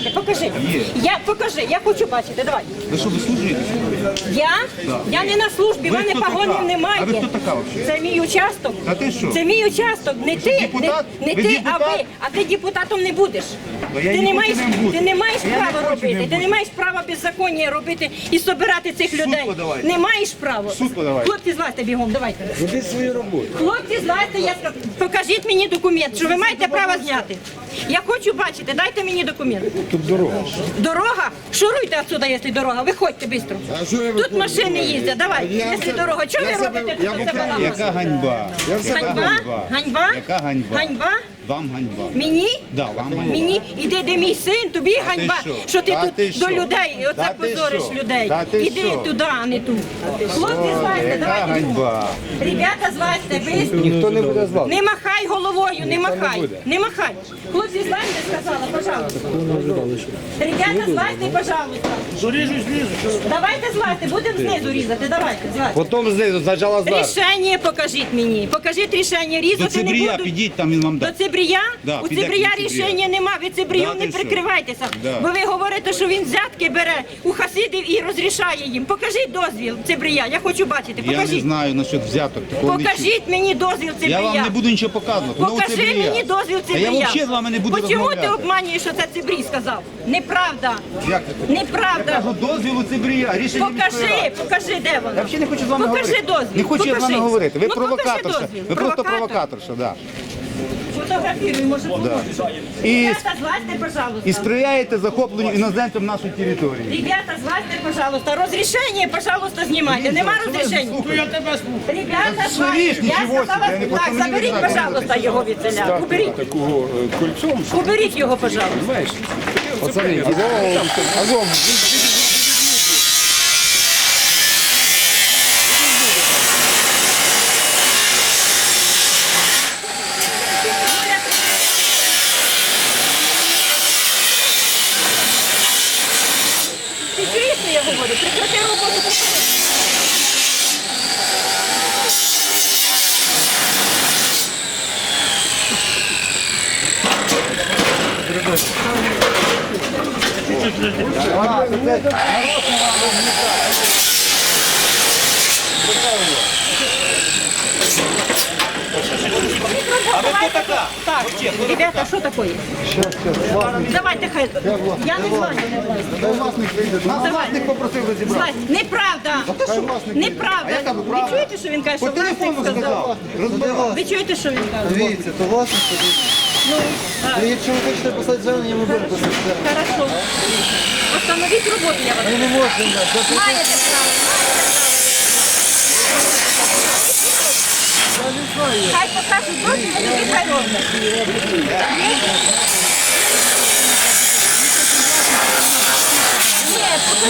зняти. Покажи. Я покажи, я хочу бачити. Давай. Ви що, ви служите? Я? Я не на службі, в Ви мене хто погонів така? немає. А ви хто така взагалі? Це мій участок. А ти що? Це мій участок. Не ти, депутат? не Ви ти, а депутат? ви. А ти депутатом не будеш. Я ти, не не маєш, бути. ти не маєш Я не права хочу робити. ним Ти не бути. маєш права беззаконня робити і собирати цих людей. подавайте. Не маєш права. суд подавайте. Хлопці, злазьте бігом, давайте. Робіть свою роботу. Хлопці, злазьте, я скажу. Покажіть мені документ, що ви маєте право зняти. Я хочу бачити, дайте мені документ. Тут дорога. Дорога? Шуруйте отсюда, якщо дорога. Виходьте швидко. Тут машини їздять. Давай, якщо дорога. Чого ви робите тут? Яка ганьба? Ганьба? Ганьба? Яка ганьба? Ганьба? Вам ганьба. Мені? Да, вам ганьба. Мені іди, де мій син, тобі ганьба, що? що ти Та тут ти до що? людей, і оце ти позориш що? людей. Та ти Іди що? туди, а не тут. Хлопці, Яка давайте. ганьба? Ребята, злазьте, быстро. Ніхто не буде звати. Не махай головою, не махай, не махай. Хлопці, злазьте, сказала, пожалуйста. Ребята, злазьте, пожалуйста. Зоріжу знизу. Давайте злазьте, будемо знизу різати, давайте, злазьте. Потім знизу, спочатку зверху. Рішення покажіть мені. Покажіть рішення, До різати не Цибрія буду. підіть, там він вам До дасть. Цибрія? Да, У Цибрія рішення нема, ви Цибрію Да, не прикривайтеся. Да. Бо ви говорите, що він взятки бере у хасидів і розрішає їм. Покажіть дозвіл Цибрія, я хочу бачити, Я не покажіть. знаю насчет взяток. Такого. Покажіть мені дозвіл Цибрія. Я вам не буду нічого показувати. Ну, Покажи Цибрія. мені дозвіл Цибрія. я взагалі з вами не буду Бо чому ти обманюєш, що це Цибрій сказав? Неправда. Як це так? Я кажу, дозвіл у Цибрія, рішення Покажи, покажи, де воно. Я взагалі не хочу з вами покажи говорити. дозвіл. Не хочу я з вами говорити. Ви ну, провокаторша. Ви просто Провокатор. провокаторша, да. Фотографіруй, може, поможеш. І, Ребята, злазьте, пожалуйста. і сприяєте захопленню іноземців нашої території. Ребята, злазьте, пожалуйста. Розрішення, пожалуйста, знімайте. Нема розрішення. Ребята, злазьте. Я сказала, собі, я не так, заберіть, пожалуйста, його від селя. Уберіть. Такого е, кольцом. Уберіть його, пожалуйста. Пацани, азом, азом. Ти чуєш, що я говорю? Прекрати роботу. А ви хто така? Так, ребята, що таке? Давайте хай. Я не знаю. Дай власник вийде. Нас власник попросив розібрати. Неправда. Неправда. А Ви правда. чуєте, що він каже, По що власник телефону сказав? сказав. Розбирав. Ви чуєте, що він каже? Дивіться, то. Ну, так. Ну, Якщо ви хочете писати звернення, ми будемо писати. Хорошо. Остановіть роботу, я вас. Ми не можемо. Це Маєте право, маєте право. Хай покажуть дозвіл, тоді хай роблять.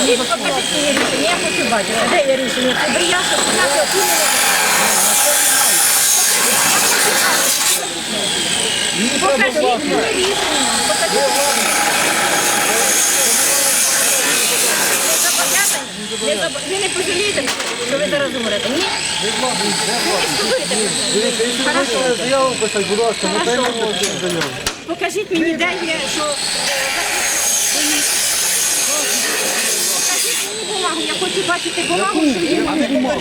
Ні, покажіть, покажіть мені рішення, я хочу бачити. Де є рішення? Це брія, що показати отримали. Покажіть мені рішення. Покажіть. Ви зобов'язані? Ви Ви не пожалієте, що ви зараз умрете? Ні? Ви? Хорошо. заяву писати, будь ласка, ми Хорошо. приймемо. Покажіть мені, де є, що мені бумагу, хочу бумагу, що є.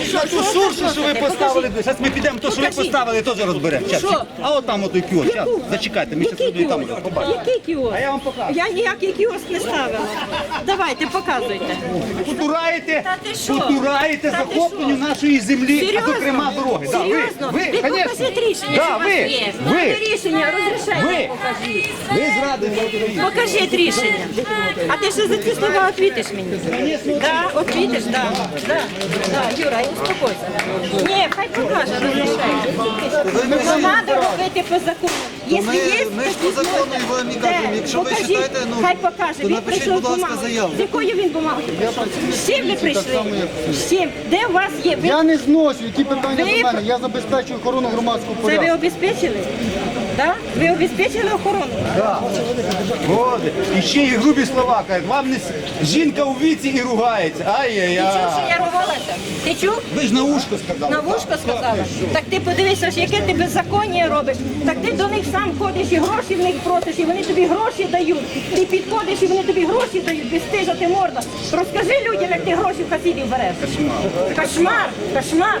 Що, що шуршу, що ви поставили, зараз ми підемо, то, що ви поставили, теж розберемо. Щас, Що? А от там ото кіоск, зараз, зачекайте, ми Який зараз туди там кіоск? побачимо. Який кіоск? А я вам покажу. Я ніякий кіоск не ставила. Давайте, показуйте. Потураєте, ти що? потураєте Та ти захопленню що? нашої землі, а Серйозно? зокрема дороги. Да, ви, Серйозно? ви, ви конечно. покажіть рішення, Да, що у вас ви, є. ви, рішення, розрішення покажіть. ви Україну. Покажіть рішення. А ти ще за ці слова відповіш мені? Да, От видиш, да, да, да, Юра, успокойся. Ні, хай покаже, розрішає. Ну, надо робити по закону. Якщо ми- є ми ж по закону і де? кажемо, якщо ви Покажіть, считаєте, ну, хай покаже. то Він напишіть, прийшов будь з ласка, бумагою. заяву. З якою він бумагою прийшов? З чим ви прийшли? З чим? Де у вас є? Ви Я не зношу, які питання до мене. Я забезпечую охорону громадського Це ви порядку. обезпечили? Да? Ви обезпечили охорону? Годи. І ще й грубі слова кажуть. Вам не с- жінка у віці і ругається. Ти чув, що Ай-яй-яй. я рвалася? Ти чув? Ви ж на ушко сказали. На вушко сказала. Так ти подивися, ж, яке ти беззаконня робиш. Так ти до них сам ходиш і гроші в них просиш, і вони тобі гроші дають. Ти підходиш і вони тобі гроші дають, безстижа ти морда. Розкажи людям, як ти гроші в хасідів береш. Кошмар. Кошмар, кошмар.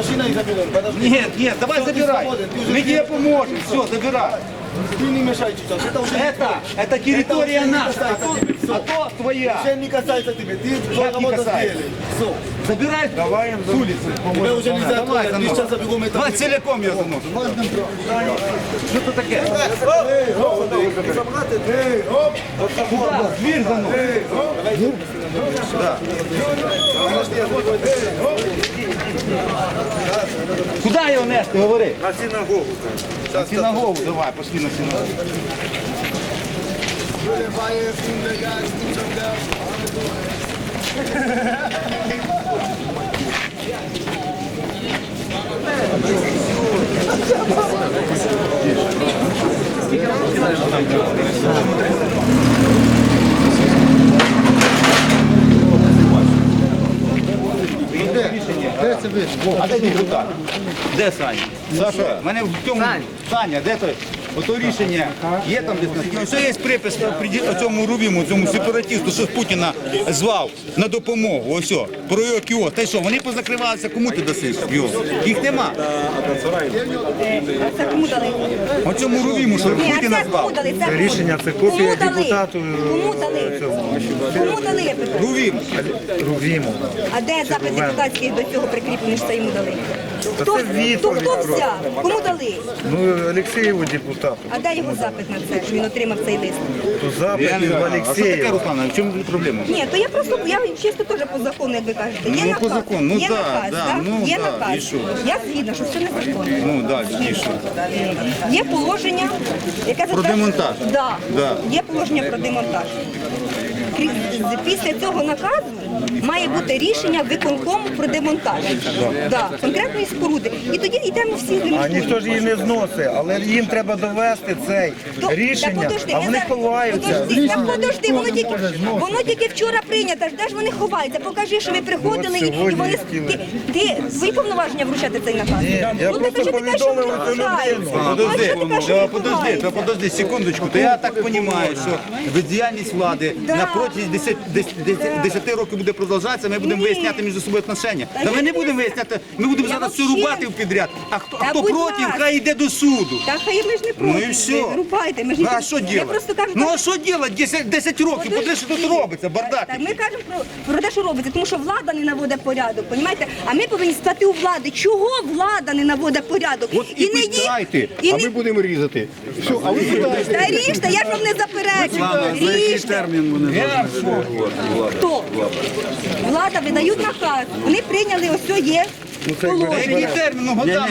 машина і заберемо. Подожди. Ні, ні, давай Всё, ты забирай. свободен, ты уже Ми тебе поможемо. Все, забирай. Ты не мешай сейчас. Это уже Это, это территория уже не наша, а касается то, тебя. а то твоя. Уже не касается тебя. Ты не твоя работа касается? сделали. Все. Забирай давай с улицы. Тебя уже нельзя Давай, трогать. Мы заношу. сейчас заберем это. Давай целиком я заношу. Що це таке? Куда? Дверь заношу. Да. Куда його нести, говори? На синагогу. На синагогу, давай, пошли на синагогу. Де Саня? Саша, мене в цьому Саня, де той? Ото рішення є там десь на все є припис при цьому Рувіму, цьому сепаратисту, що Путіна звав на допомогу. Ось о, про його кіос. Та й що, вони позакривалися, кому ти дасиш кіос? Їх нема. Це кому дали? Оцьому Рувіму, що Ні, а Путіна це кому звав. дали? Це Рішення це копія Кому дали? депутату, Кому дали? Кому дали, я питаю? Рувім. Рувіму. А де запит депутатський до цього прикріплений, що це йому дали? Хто, хто, хто взяв? Кому дали? Ну, Олексєєву депутату. А де його запит на це, що він отримав цей лист? То запит Я не знаю. А що таке. Руслана? В чому проблема? Ні, то я просто, я чисто теж по закону, як ви кажете. Є Ну, наказ, по закону, ну є да, наказ, да, так? ну є да, і наказ. що? Я згідна, що все незаконно. Ну, далі, і що? Є положення, яке Про затверджує- демонтаж? Да. Да. Є положення про демонтаж. Крі- Після цього наказу має бути рішення виконкому про демонтаж. Да. Конкретної споруди. І тоді йдемо всі А ніхто ж її не зносить, але їм треба довести цей То- та рішення, подожди, а я вони зараз- ховаються. Подожди, та подожди, воно тільки, воно тільки вчора прийнято. Ж Де ж вони ховаються? Покажи, що ви приходили і, і сьогодні вони... хотіли. Ти, ти, свої повноваження вручати цей наказ? я ну, просто кажи, ти кажеш, що вони повідомив цю ховаються. людину. А Подожди, що ти кажеш, що да, подожди, ховаються? да, подожди, секундочку. То я так розумію, що бездіяльність влади Да. на протязі 10, 10, 10 років буде продовжуватися, ми будемо Ні. виясняти між собою отношення. Та Та ми не будемо виясняти, ми будемо зараз все рубати в підряд. А хто, а Та хто будь проти, ласка. хай йде до суду. Та хай ми ж не проти. Ну і все. Ви Рубайте, ми ж Ну, не а що Я просто кажу, Ну а що робити? 10, 10 років, подивись, що тут робиться, бардак. Так, ми кажемо про, про те, що робиться, тому що влада не наводить порядок, понімаєте? А ми повинні стати у влади. Чого влада не наводить порядок? От і не ї- питайте, і а не- ми будемо різати. Все, а ви питаєте. Та ріжте, я ж вам не заперечую. Ріжте. Я що? Хто? Влада видають наказ. Вони прийняли ось це. Який термін? Ну, годами.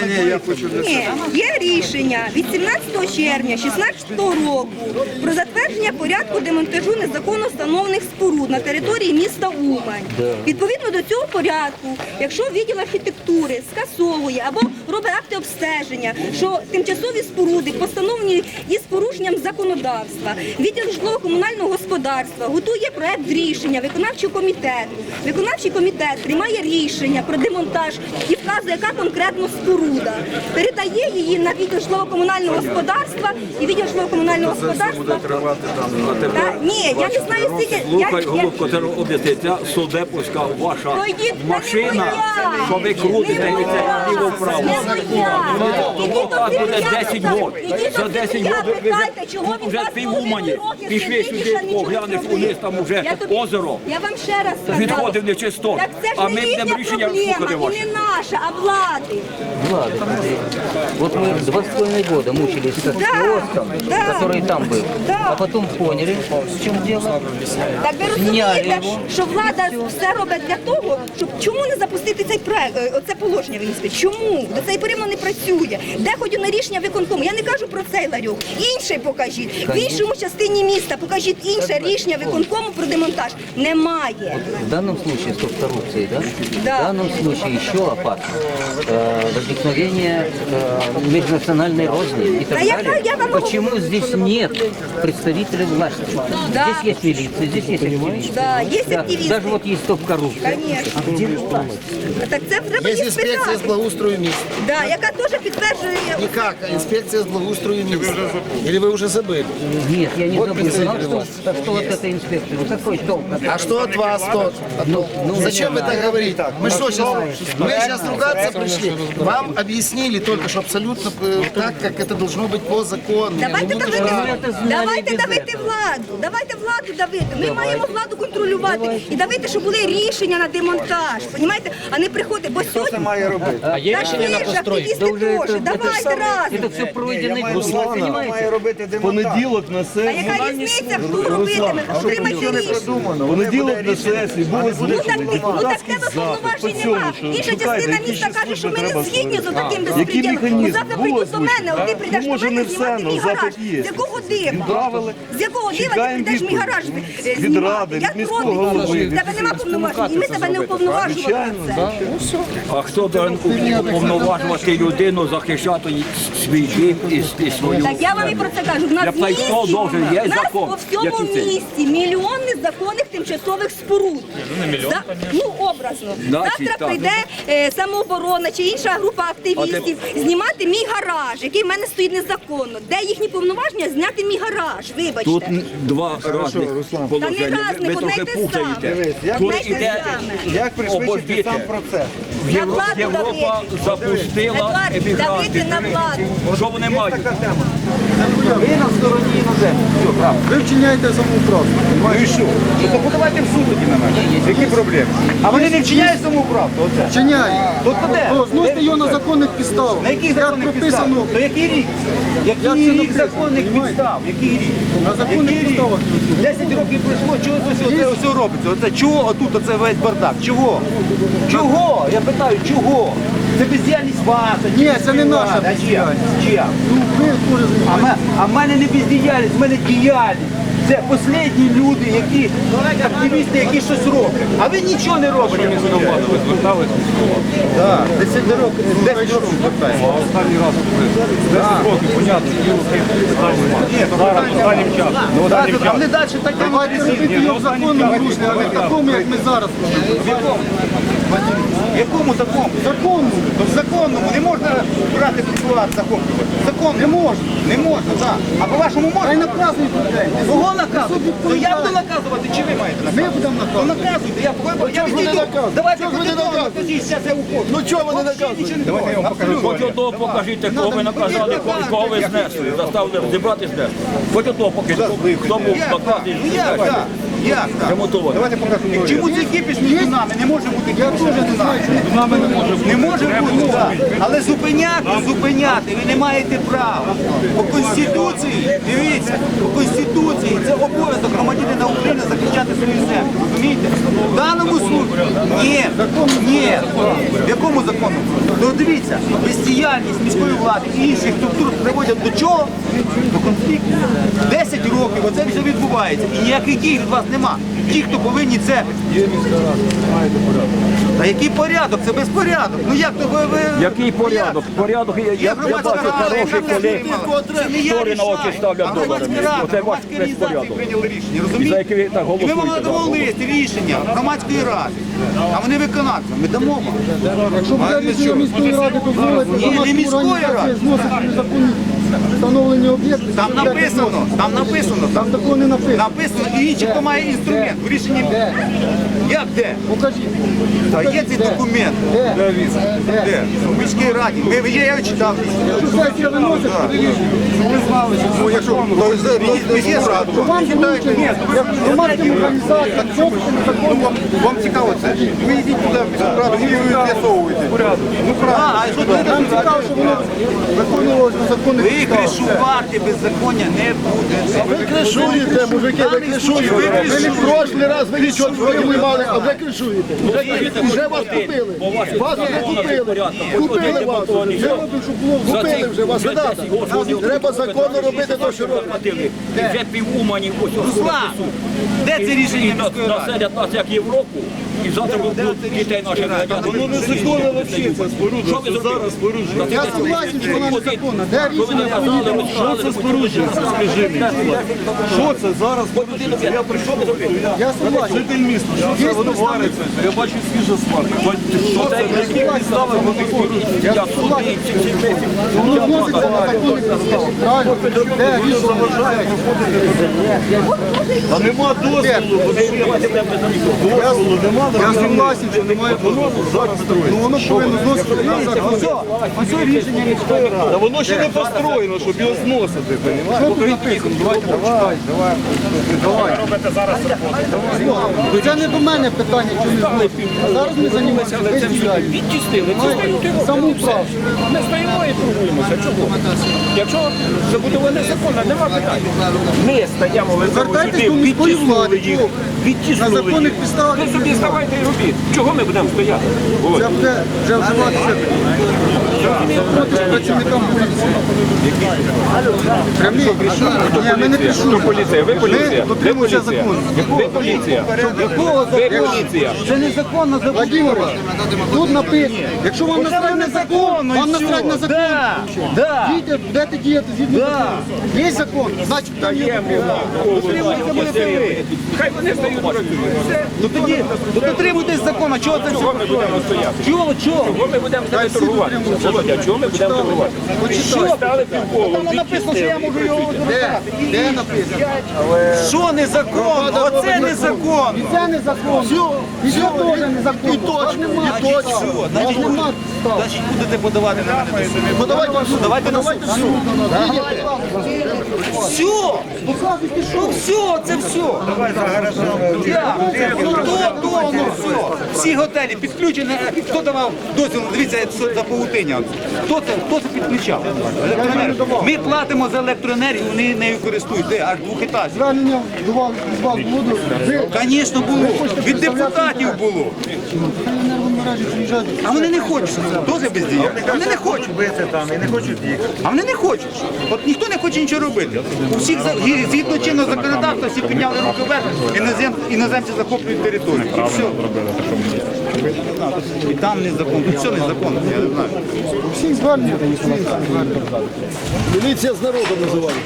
Ні, є рішення від 17 червня 16 року про затвердження порядку демонтажу незаконно встановлених споруд на території міста Умань. Відповідно до цього порядку, якщо відділ архітектури скасовує або робить акти обстеження, що тимчасові споруди постановлені із порушенням законодавства, відділ житлово-комунального господарства готує проект рішення виконавчого комітету. Виконавчий комітет приймає рішення про демонтаж і вказує, яка конкретно споруда. Передає її на відділ житлово-комунального господарства і відділ житлово-комунального господарства. Та, ні, я не знаю, скільки. я- Слухай, я- голубко, це об'ясниться, судепуська ваша Пройдіть, машина, це не моя. що ви крутите і це моя. ліво-вправо. Тому до вас буде 10 років. Ідіть За до 10 Сергія років ви питайте, чого він вже вас років Пішли сюди, ще нічого поглянеш не вниз, там уже Я тобі- озеро. Я вам ще раз сказала. Відходив нечисто. Так це ж А не ми їхня будемо рішення проблема, слухати і ваші. не наша, а влади. Влада. Вот мы два с половиной года мучились с Да, киоском, да. который там был. Да. А потом поняли, в чем дело. Так ви Зняли розумієте, його. що влада все робить для того, щоб чому не запустити цей проект, е, оце положення винести? Чому? До цей порівняно не працює. Де хоч на рішення виконкому? Я не кажу про цей ларьок. Інший покажіть. В іншому частині міста покажіть інше рішення виконкому про демонтаж. Немає. В данном случае стоп коррупции, да? Да. В данном случае еще опасно э, возникновение э, межнациональной розни и так Да я- далее. я вам могу- Почему здесь нет представителей власти? Да. Здесь есть милиция, здесь есть активисты. Да, є Да, активісти. Даже вот есть стоп коррупция. Конечно. А где власть? Так це треба Есть їх инспекция с спитати. благоустрою места. Да, яка теж підтверджує Никак, а инспекция с благоустрою места. Или вы уже забыли? Нет, я не Вот забыл. представитель Знал, что, власти. что вот эта инспекция. Вот такой толк. А что от вас тот? Ну, ну, Зачем вы так говорите? Мы что сейчас? Мы сейчас ругаться пришли. Вам объяснили только, что абсолютно э, так, как это должно быть по закону. Давайте Ну, давити, да. це знали давайте без давити этого. владу, давайте владу давити. Ми маємо владу контролювати і давити, щоб були рішення на демонтаж. Понімаєте? А не приходити, бо сьогодні має робити? а є рішення на постройку. Да уже это, Давайте это, разом. это все пройденный путь, Руслана має понимаете? робити демонтаж. Понеділок на А сесії. яка різниця, хто робитиме? Отримайте Нічого не рішення. придумано. Понеділок на сесії були Ну так, злучені ну так депутатський тебе запит по повноважень цьому, нема. що Інша шукайте, частина які міста каже, що ми не згідні з таким безпреділом. Ну. Завтра прийдуть до мене, озвучено, ти прийдеш Ну, до мене знімати мій гараж. З якого дива? З якого дива ти прийдеш мій гараж е, знімати? Я проти. тебе нема повноважень, і ми тебе не уповноважували на це. А хто повинен уповноважувати людину захищати свій дім і, свою? Так я вам і про це кажу. В нас в місті, в нас по всьому місті мільйон незаконних тимчасових споруд. Ну, образно. Завтра прийде е, самооборона чи інша група активістів знімати мій гараж, який в мене стоїть незаконно. Де їхні повноваження зняти мій гараж? Вибачте. Тут два різних положення. разних, Ви одне й трохи те путаєте. як Тут іде саме. Як пришвидшити оборбіти. сам процес? На владу Європа давити. запустила Едуард, давити емігрантів. на владу. Що вони мають? Ви на стороні іноземців. Ви вчиняєте самоуправство. Ну і що? Ну то подавайте в суд тоді на мене. Які проблеми? А вони не вчиняють самоуправство, оце. Вчиняє. От то де? Зносите його на законних підставах. На яких законних підставах? прописано То який рік? Як Який рік написано? законних підстав? Який рік? на законних Який рік? підставах. 10 років пройшло, чого це все, це все робиться? Оце чого отут оце весь бардак? Чого? Чого? Я питаю, чого? Це бездіяльність ваша. Ні, це не наша А бездіяльність. Ну, ви теж А, ме- а в мене не бездіяльність, в мене діяльність. Це останні люди, які активісти, які щось роблять. А ви нічого не робите. Так, 10 років, 10 років звертаємо. Останній раз 10 років, понятно. Останнім часом. Ну, останнім а вони далі так Давайте робити його в законному руслі, а не в такому, як ми зараз робимо. В якому? В якому такому? Законному. То в законному не можна брати приклад захоплювати. Закон не можна. Не можна, так. А по-вашому можна? наказують людей. Кого наказувати? То я буду наказувати, чи ви маєте наказувати? Ми будемо Ну наказувати. наказуйте, я пойду, я чого ж ви не відійду. наказуєте? Давайте протокол, наказуєте? тоді зараз я уходжу. Ну чого ви не наказуєте? Давайте я вам покажу. Хоч одного покажіть, кого ви наказали, кого, ви знесли, заставили зібрати знесли. Хоч одного покажіть, хто був наказаний ну я, так. Як так? Давайте покажемо. Чому цей кіпіш між нами не може бути? Я теж не знаю. Не може бути, так. Але зупиняти, зупиняти ви не маєте права. По Конституції, дивіться, по Конституції це обов'язок громадянина України захищати свою землю. Розумієте? В даному случаї ні, ні. В якому закону? Ну дивіться, бездіяльність міської влади і інших структур приводять до чого? До конфлікту. 10 років оце все відбувається. І ніяких дій від вас нема. Ті, хто повинні це. Та який порядок? Це безпорядок. Ну як то ви. ви... Який порядок? Порядок, я, я, я громадська бачу рада, колег, штори на очі ставлять а доларами. громадська рада, Оце ваш громадські організації безпорядок. прийняли рішення, І за яке ви так І ми вам голосуєте. надамо да. лист, рішення громадської ради. А вони виконавці. Ми дамо вам. Якщо буде рішення міської ради дозволити Ні, не міської ради. зносити незаконні встановлені об'єкти. Там написано, там написано, Там такого не написано. написано і інший, хто має інструмент. В рішенні. Де? Як де? Покажіть. Та є цей документ. Де? Де? В міській раді. Ми є, я читав. Якщо сесія виносить, Ну, якщо то з то вам доручено, як громадським організаціям, Ну, вам, вам цікаво це? Ви йдіть туди в міську раду ви з'ясовуєте. Ну А, правильно. а що ти Нам цікаво, щоб воно виконувалося на законних Ви підставах. кришувати беззаконня не будете. Ви кришуєте, мужики, ви кришуєте. Ви не в прошлий раз ви нічого не мали, а ви кришуєте. Вже вас купили. Вас вже купили. Купили вас. Купили вже вас. Треба законно робити те, що. Платили. Вже півумані Руслан, де це рішення міської ради? населять нас як Європу, і завтра будуть дітей наших громадян. Що ви зробили? Я согласен, що вона незаконна. Де рішення? Що це споруджує? Скажи мені. Що це зараз? Я прийшов зробив. Я. Житель міста, що це воно вариться? Я бачу свіжа смак. Що це які підстави вони споруджують? Я. Воно вноситься на законних підставах. Правильно? Де рішення? А нема дозволу, дозволу нема. Я согласен, що немає дозволу. Ну воно повинно зносити на закон. Ось рішення міської ради. Та воно ще не построєно, щоб його зносити, тут написано? Давайте почитаємо. Давай. Це не до мене питання, чи не зносить. А зараз ми займаємося бездіяльністю. Відтіснили. Це Самоуправство. Ми стоїмо і торгуємося. Чого? Якщо забудова незаконна, нема питань. Ми стоїмо, ви Звертайтесь до міської влади. Чого? На Відтіснули законних їх. підставах. Ви собі ставайте і робіть. Чого ми будемо стояти? Володь? Це буде вже вживатися Прямі. Ні, ми. Поліція, ви поліція. Ми дотримуємося. Ви поліція. Якого поліція. Це незаконно забудова. Тут написано. Якщо вам насрать на закон, вам насрать на закон. Дійте, будете діяти згідно закону. Є закон, значить там є. Хай вони стають. Ну ну, дотримуйтесь закону. Чого це все? Чого? Чого, ми будемо з ними торгувати? Володя, чого ми будемо торгувати? Що стали півколо? Там написано, що я можу його Де? Де написано? Що незаконно? Оце незаконно. Це незаконно. І це теж незаконно. І точно, і точно. Значить. Значить, будете подавати на мене до суду. Подавайте на суд. Давайте на суд. Все. Показуйте, що Ну все, це все. Я. Ну, то, то, ну все. Всі готелі підключені. Хто давав дозвіл? Дивіться, за павутиння. Хто це, хто це підключав? Електроенергію. Ми платимо за електроенергію, вони нею користуються. Де? Аж двохетажні. звернення до вас, буду. Звісно, було. Від депутатів було. А вони не хочуть. Дуже бездіяльні. А вони не хочуть. там і не хочуть їхати. А вони не хочуть. От ніхто не хоче нічого робити. У всіх згідно чинного законодавства всі підняли руки вверх, інозем, іноземці захоплюють територію. І все. І там незаконно, і все незаконно, я не знаю. Всіх звернення. Міліція з народом називають.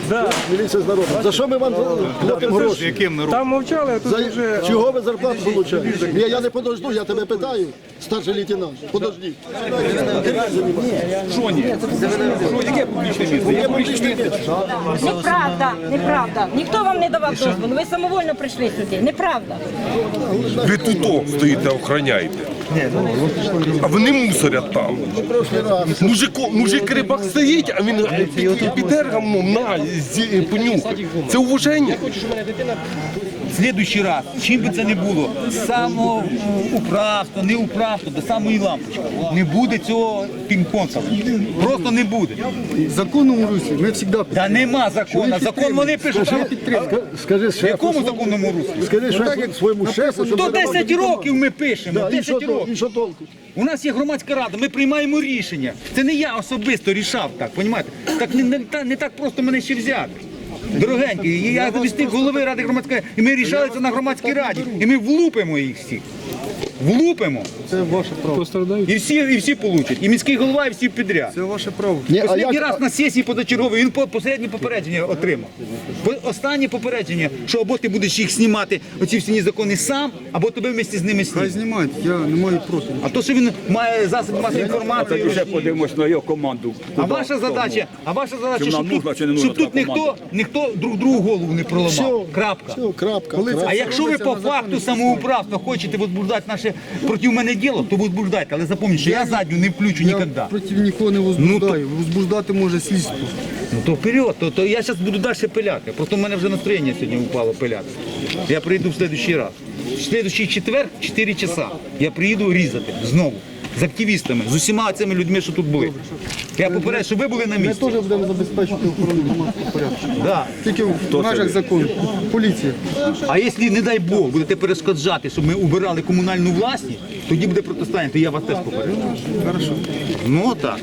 Міліція з народом. За що ми вам платимо гроші? Яким народом? Там мовчали, а тут За... Чого ви зарплату получаєте? Ні, я не подожду, я тебе питаю, старший лейтенант. Подожди. Неправда, неправда. Ніхто вам не давав дозволу. Ви самовольно прийшли сюди. Неправда. Ви тут стоїте, охороняєте. А вони мусорять там. Мужик, мужик рибак стоїть, а він під- під, під ергамом на зі- понюхай. Це уваження. Слідуючий раз, чим би це не було, самоуправство, не управство, до самої лампочки. Не буде цього пінг-понга. Просто не буде. В законному русі ми завжди Та нема закону. Закон вони пишуть. Скажи В шефу, якому своєму- законному руслі? скажи шефу своєму шефу, щоб То 10 років ми пишемо. Да, і 10 що толку? років. І що толку? У нас є громадська рада, ми приймаємо рішення. Це не я особисто рішав так, понімаєте? Так не, не, та- не так просто мене ще взяти. Дорогенький, я замісник голови ради громадської, і ми рішали це на громадській раді. І ми влупимо їх всіх. Влупимо. це ваше право. І всі, і всі получать. І міський голова, і всі підряд. Це ваше право. Ні, а Останній як, раз на сесії позачергової він по- посереднє попередження отримав. По- Останнє попередження, що або ти будеш їх знімати, оці всі незаконні сам, або тебе вместе з ними Хай знімають, я не маю проти. А то, що він має засоби масової інформації. вже подивимось на його команду. А ваша задача, а ваша задача, Чи щоб нам нужна, тут, чи не нужна щоб тут така ніхто, команда? ніхто друг другу голову не проламав. Все. Крапка. Все, крапка. крапка. А якщо ви по факту самоуправства хочете возбуждати наше проти мене діло, то возбуждайте. Але запам'ятайте, що я задню не включу Я ніколи. проти нікого не возбуждаю. Возбуждати може слідство. Ну то вперед, то, то я зараз буду далі пиляти. Просто в мене вже настроєння сьогодні упало пиляти. Я прийду в следующий раз. В следующий четвер, 4 часа, я приїду різати знову. З активістами, з усіма цими людьми, що тут були. Я попереджу, що ви були на Ми місці. теж будемо забезпечити охорону громадського порядку. Да. Тільки в межах закону. Поліція. А якщо, не дай Бог, будете перешкоджати, щоб ми убирали комунальну власність, тоді буде протистояння, то я вас теж попереджу. Хорошо. Ну так.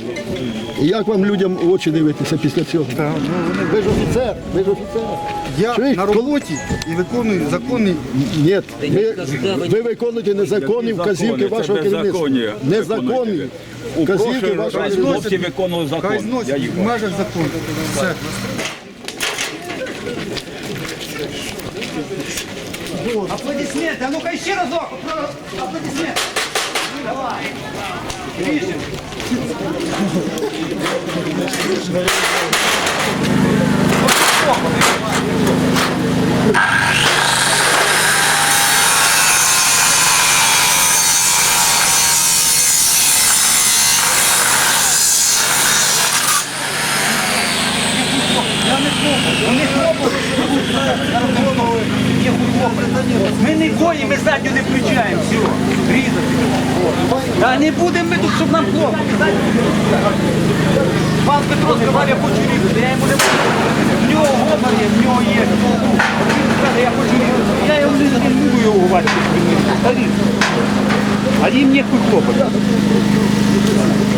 І як вам людям в очі дивитися після цього? Ви ж офіцер, ви ж офіцер. Я Чуєш, на роботі і виконую законний Ні, ви, ви виконуєте незаконні вказівки вашого керівництва. Незаконні вказівки вашого керівництва. Хлопці виконували Хай закон. Я зносять їх в межах закону. Все. Аплодисменти, а ну-ка ще разок. Аплодисменти. Давай. Ми не коні, ми задню не включаємо. Все, різати. Та не будемо ми тут, щоб нам плохо. Пан Петро сказав, я хочу різати. Я йому не буду. В нього гомор є, в нього є. Я хочу різати. Я його не буду його бачити. Та різати. А їм нехуй хлопати.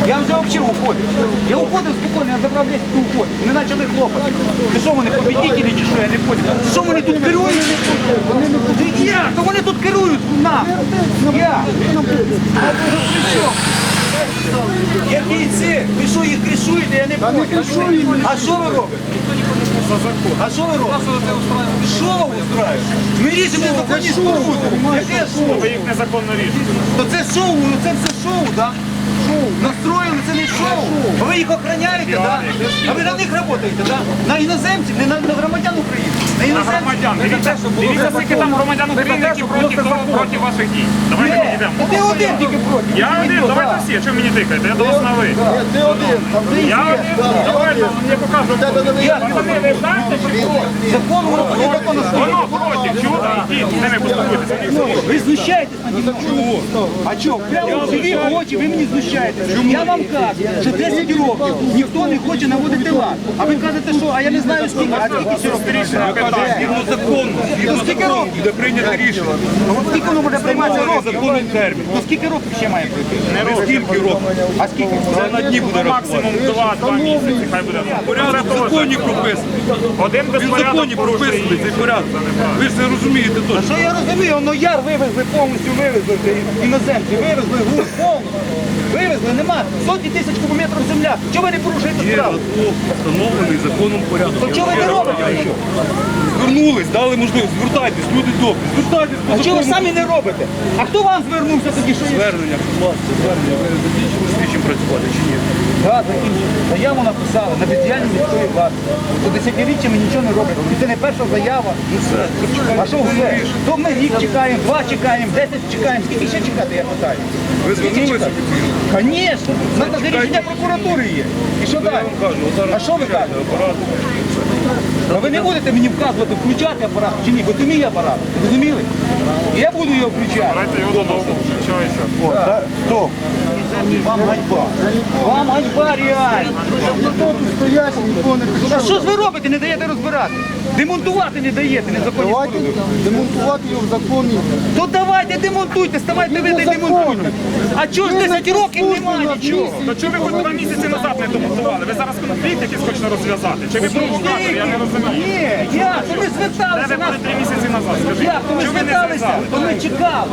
Я вже взагалі уходив. Я уходив спокійно, я забрав весь тут уходив. Вони почали хлопати. Ти що вони побідітелі чи що, я не понял. Що вони тут керують? Я, то вони тут керують нам. Я. Я бійці, ви що їх кришуєте, я не понял. А що ви робите? А що ви робите? Шоу устраєте? Ми рішимо незаконні споруди. Яке шоу? Ви їх незаконно рішите. То це шоу, ну це все шоу, так? Шоу. Настроїли, це не шоу. А ви їх охороняєте, так? А ви на них працюєте, так? На іноземців, не на, на громадян України. На На іноземців. громадян. Ви Дивіться, те, було дивіться, все скільки законно. там громадян України, які проти, проти ваших дій. Давайте Ні, підійдемо. ну ти один тільки проти. Я один, ніхто, давайте да. всі. Чого мені тикаєте? Я до вас на ви. Ти один, а ви Я один, давайте, мені покажу. Ви не знаєте, що Закон, воно законно стоїть. воно проти, чого там йдіть, з ними поспілкуйтеся. Ви знущаєтесь над ним? А чого? Прямо в живі очі ви мені знущаєтесь. Я вам кажу, що 10 років ніхто не хоче наводити лад. А ви кажете, що, а я не знаю скільки, а скільки ще років? Згідно закону. Ну скільки років? Буде прийнято рішення. Ну от скільки воно буде прийматися років? Законний термін. Ну скільки років ще має пройти? Не Скільки років? А скільки? Це на дні буде максимум 2-2 місяці. Хай буде. Порядок в законі прописаний. Один безпорядок порушує. цей порядок. Ви ж не розумієте А що я розумію, воно яр вивезли повністю, вивезли іноземці, вивезли гур повністю. Вивезли, нема сотні тисяч кубометрів земля. Чого ви не порушуєте справу? встановлений законом порядок. То чого ви не робите? Звернулись, дали можливість, звертайтесь, люди добрі, звертайтесь по А чого ви закону. самі не робите? А хто вам звернувся тоді, що є? Звернення, будь ласка, звернення. Ви закінчили слідчим працювати чи ні? Так, закінчили. Заяву написали на бездіяльність міської влади. То десятиріччями нічого не робить. І це не перша заява. А що все? То ми рік чекаємо, два чекаємо, десять чекаємо. Скільки ще чекати, я питаю? Ви звернулися? Звісно. Нас навіть рішення прокуратури є. І що далі? А що ви кажете? А ви не будете мені вказувати, включати апарат чи ні, бо це мій апарат. Розуміли? Я буду його включати. Давайте його додому, включайся. Стоп. Вам ганьба. Вам ганьба реально. А що ж ви робите? Не даєте розбирати? Демонтувати не даєте, незаконні Давайте споруди. демонтувати його в законі. То давайте демонтуйте, ставайте ви й демонтуйте. А чого ж 10 років немає нічого? То чого ви хоч два місяці назад не демонтували? Ви зараз конфлікт якийсь хочете розв'язати? Чи ви провокатор? Я не розумію. Ні, як? То ми Де зверталися ви нас. були три місяці назад? Скажіть, Як? То ми чого ви не зверталися, зв'язали? то ми чекали.